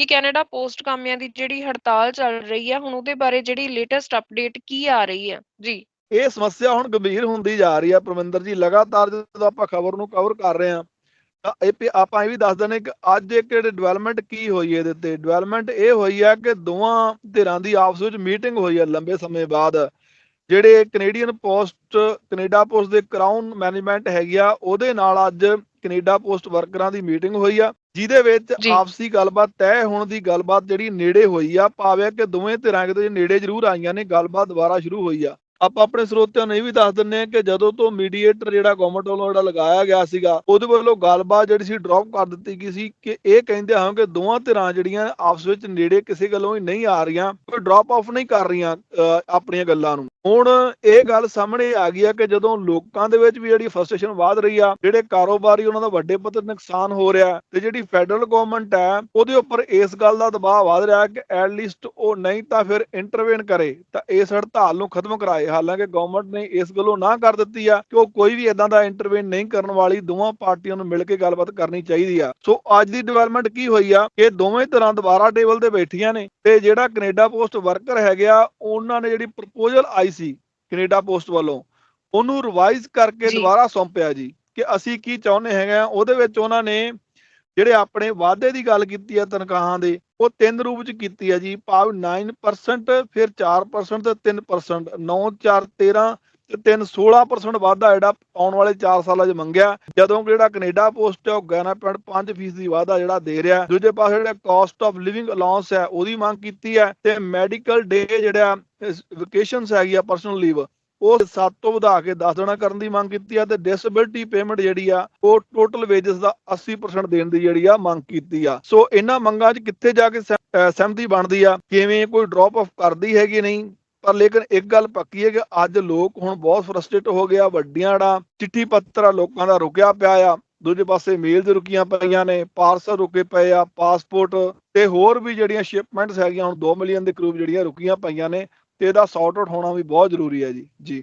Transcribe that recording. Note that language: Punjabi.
ਕਿ ਕੈਨੇਡਾ ਪੋਸਟ ਕਾਮਿਆਂ ਦੀ ਜਿਹੜੀ ਹੜਤਾਲ ਚੱਲ ਰਹੀ ਹੈ ਹੁਣ ਉਹਦੇ ਬਾਰੇ ਜਿਹੜੀ ਲੇਟੈਸਟ ਅਪਡੇਟ ਕੀ ਆ ਰਹੀ ਹੈ ਜੀ। ਇਹ ਸਮੱਸਿਆ ਹੁਣ ਗੰਭੀਰ ਹੁੰਦੀ ਜਾ ਰਹੀ ਹੈ ਪ੍ਰਵਿੰਦਰ ਜੀ, ਲਗਾਤਾਰ ਜਦੋਂ ਆਪਾਂ ਖਬਰ ਨੂੰ ਕਵਰ ਕਰ ਰਹੇ ਹਾਂ ਇਹ ਆਪਾਂ ਇਹ ਵੀ ਦੱਸ ਦਿੰਦੇ ਕਿ ਅੱਜ ਇੱਕ ਡਿਵੈਲਪਮੈਂਟ ਕੀ ਹੋਈ ਹੈ ਇਹਦੇ ਤੇ? ਡਿਵੈਲਪਮੈਂਟ ਇਹ ਹੋਈ ਹੈ ਕਿ ਦੋਵਾਂ ਧਿਰਾਂ ਦੀ ਆਪਸ ਵਿੱਚ ਮੀਟਿੰਗ ਹੋਈ ਹੈ ਲੰਬੇ ਸਮੇਂ ਬਾਅਦ। ਜਿਹੜੇ ਕੈਨੇਡੀਅਨ ਪੋਸਟ ਕੈਨੇਡਾ ਪੋਸਟ ਦੇ ਕਰਾਊਨ ਮੈਨੇਜਮੈਂਟ ਹੈਗੀ ਆ, ਉਹਦੇ ਨਾਲ ਅੱਜ ਕੈਨੇਡਾ ਪੋਸਟ ਵਰਕਰਾਂ ਦੀ ਮੀਟਿੰਗ ਹੋਈ ਆ ਜਿਹਦੇ ਵਿੱਚ। ਆਪਸੀ ਗੱਲਬਾਤ ਤੈਅ ਹੋਣ ਦੀ ਗੱਲਬਾਤ ਜਿਹੜੀ ਨੇੜੇ ਹੋਈ ਆ ਭਾਵੇਂ ਕਿ ਦੋਵੇਂ ਧਿਰਾਂ ਕਿਤੇ ਨੇੜੇ ਜ਼ਰੂਰ ਆਈਆਂ ਨੇ ਗੱਲਬਾਤ ਦੁਬਾਰਾ ਸ਼ੁਰੂ ਹੋਈ ਆ ਆਪਾਂ ਆਪਣੇ ਸਰੋਤਿਆਂ ਨੂੰ ਇਹ ਵੀ ਦੱਸ ਦਿੰਨੇ ਆ ਕਿ ਜਦੋਂ ਤੋਂ ਮੀਡੀਏਟਰ ਜਿਹੜਾ ਗਵਰਨਮੈਂਟ ਵੱਲੋਂ ਜਿਹੜਾ ਲਗਾਇਆ ਗਿਆ ਸੀਗਾ, ਉਹਦੇ ਵੱਲੋਂ ਗੱਲਬਾਤ ਜਿਹੜੀ ਸੀ ਡ੍ਰੌਪ ਕਰ ਦਿੱਤੀ ਗਈ ਸੀ ਕਿ ਇਹ ਕਹਿੰਦੇ ਹਾਂ ਕਿ ਦੋਵਾਂ ਧਿਰਾਂ ਜਿਹੜੀਆਂ ਆਪਸ ਵਿੱਚ ਨੇੜੇ ਕਿਸੇ ਗੱਲੋਂ ਹੀ ਨਹੀਂ ਆ ਰਹੀਆਂ ਕੋਈ ਡ੍ਰੌਪ ਆਫ ਨਹੀਂ ਕਰ ਰਹੀਆਂ ਆਪਣੀਆਂ ਗੱਲਾਂ ਨੂੰ। ਹੁਣ ਇਹ ਗੱਲ ਸਾਹਮਣੇ ਆ ਗਈ ਆ ਕਿ ਜਦੋਂ ਲੋਕਾਂ ਦੇ ਵਿੱਚ ਵੀ ਜਿਹੜੀ ਫਰਸਟ੍ਰੇਸ਼ਨ ਵਧ ਰਹੀ ਆ, ਜਿਹੜੇ ਕਾਰੋਬਾਰੀ ਉਹਨਾਂ ਦਾ ਵੱਡੇ ਪੱਧਰ ਨੁਕਸਾਨ ਹੋ ਰਿਹਾ, ਤੇ ਜਿਹੜੀ ਫੈਡਰਲ ਗਵਰਨਮੈਂਟ ਹੈ ਉਹਦੇ ਉੱਪਰ ਇਸ ਗੱਲ ਦਾ ਦਬਾਅ ਵਧ ਰਿਹਾ ਕਿ ਐਟ ਲੀਸਟ ਉਹ ਨਹੀਂ ਤਾਂ ਫਿਰ ਇੰਟਰਵੈਨ ਕਰੇ, ਤਾਂ ਇਸ ਹੜਤਾਲ ਨੂੰ ਖਤਮ ਕਰਾਏ। ਹਾਲਾਂਕਿ ਗਵਰਨਮੈਂਟ ਨੇ ਇਸ ਗੱਲੋਂ ਨਾ ਕਰ ਦਿੱਤੀ ਆ ਕਿ ਉਹ ਕੋਈ ਵੀ ਇਦਾਂ ਦਾ ਇੰਟਰਵੈਨ ਨਹੀਂ ਕਰਨ ਵਾਲੀ ਦੋਵਾਂ ਪਾਰਟੀਆਂ ਨੂੰ ਮਿਲ ਕੇ ਗੱਲਬਾਤ ਕਰਨੀ ਚਾਹੀਦੀ ਆ ਸੋ ਅੱਜ ਦੀ ਡਿਵੈਲਪਮੈਂਟ ਕੀ ਹੋਈ ਆ ਕਿ ਦੋਵੇਂ ਤਰ੍ਹਾਂ ਦੁਬਾਰਾ ਟੇਬਲ ਤੇ ਬੈਠੀਆਂ ਨੇ ਤੇ ਜਿਹੜਾ ਕੈਨੇਡਾ ਪੋਸਟ ਵਰਕਰ ਹੈਗੇ ਉਹਨਾਂ ਨੇ ਜਿਹੜੀ ਪ੍ਰਪੋਜ਼ਲ ਆਈ ਸੀ ਕੈਨੇਡਾ ਪੋਸਟ ਵੱਲੋਂ ਉਹਨੂੰ ਰਿਵਾਈਜ਼ ਕਰਕੇ। ਦੁਬਾਰਾ ਸੌਂਪਿਆ ਜੀ ਕਿ ਅਸੀਂ ਕੀ ਚਾਹੁੰਦੇ ਹੈਗੇ ਆ ਉਹਦੇ ਵਿੱਚ ਉਹਨਾਂ ਨੇ ਜਿਹੜੇ ਆਪਣੇ ਵਾਅਦੇ ਦੀ ਗੱਲ ਕੀਤੀ ਆ ਤਨਖਾਹਾਂ ਦੇ, ਉਹ ਤਿੰਨ ਰੂਪ ਚ ਕੀਤੀ ਆ ਜੀ। ਭਾਵ 9% ਫਿਰ 4% ਤੇ 3% 9 4 13 ਤੇ 3 16% ਵਾਧਾ ਜਿਹੜਾ ਆਉਣ ਵਾਲੇ 4 ਸਾਲਾਂ 'ਚ ਮੰਗਿਆ। ਜਦੋਂ ਜਿਹੜਾ ਕੈਨੇਡਾ ਪੋਸਟ ਹੈ ਉਹ 11.5% ਦੀ ਵਾਧਾ ਜਿਹੜਾ ਦੇ ਰਿਹਾ। ਦੂਜੇ ਪਾਸੇ ਜਿਹੜਾ ਕਾਸਟ ਆਫ ਲਿਵਿੰਗ ਅਲਾਉਂਸ ਹੈ ਉਹਦੀ ਮੰਗ ਕੀਤੀ ਹੈ ਤੇ ਮੈਡੀਕਲ ਡੇ ਜਿਹੜਾ ਵਕੇਸ਼ਨਸ ਹੈਗੀ ਆ ਪਰਸਨਲ ਲੀਵ ਉਹ 7 ਤੋਂ ਵਧਾ ਕੇ 10 ਦਿਨਾਂ ਕਰਨ ਦੀ ਮੰਗ ਕੀਤੀ ਆ ਤੇ ਡਿਸੇਬਿਲਟੀ ਪੇਮੈਂਟ ਜਿਹੜੀ ਆ, ਉਹ ਟੋਟਲ ਵੇਜਸ ਦਾ 80% ਦੇਣ ਦੀ ਜਿਹੜੀ ਆ ਮੰਗ ਕੀਤੀ ਆ। ਸੋ ਇਹਨਾਂ ਮੰਗਾਂ 'ਚ ਕਿੱਥੇ ਜਾ ਕੇ ਸਹਿਮਤੀ ਬਣਦੀ ਆ? ਕਿਵੇਂ ਕੋਈ ਡ੍ਰੌਪ ਆਫ ਕਰਦੀ ਹੈਗੀ ਨਹੀਂ? ਪਰ ਲੇਕਿਨ ਇੱਕ ਗੱਲ ਪੱਕੀ ਹੈ ਕਿ ਅੱਜ ਲੋਕ ਹੁਣ ਬਹੁਤ ਫਰਸਟ੍ਰੇਟ ਹੋ ਗਿਆ ਵੱਡੀਆਂ ਜਿਹੜਾ ਚਿੱਠੀ ਪੱਤਰ ਲੋਕਾਂ ਦਾ ਰੁਕਿਆ ਪਿਆ ਆ। ਦੂਜੇ ਪਾਸੇ ਮੇਲਸ ਰੁਕੀਆਂ ਪਈਆਂ ਨੇ ਪਾਰਸਲ ਰੁਕੇ ਪਏ ਆ ਪਾਸਪੋਰਟ ਤੇ ਹੋਰ ਵੀ ਜਿਹੜੀਆਂ ਸ਼ਿਪਮੈਂਟਸ ਹੈਗੀਆਂ, ਹੁਣ 2 ਮਿਲੀਅਨ ਦੇ ਕਰੀਬ ਜਿਹੜੀਆਂ ਰੁਕੀਆਂ ਪਈਆਂ ਨੇ ਤੇ ਇਹਦਾ ਸੌਰਟ ਆਊਟ ਹੋਣਾ ਵੀ ਬਹੁਤ ਜ਼ਰੂਰੀ ਹੈ ਜੀ ਜੀ।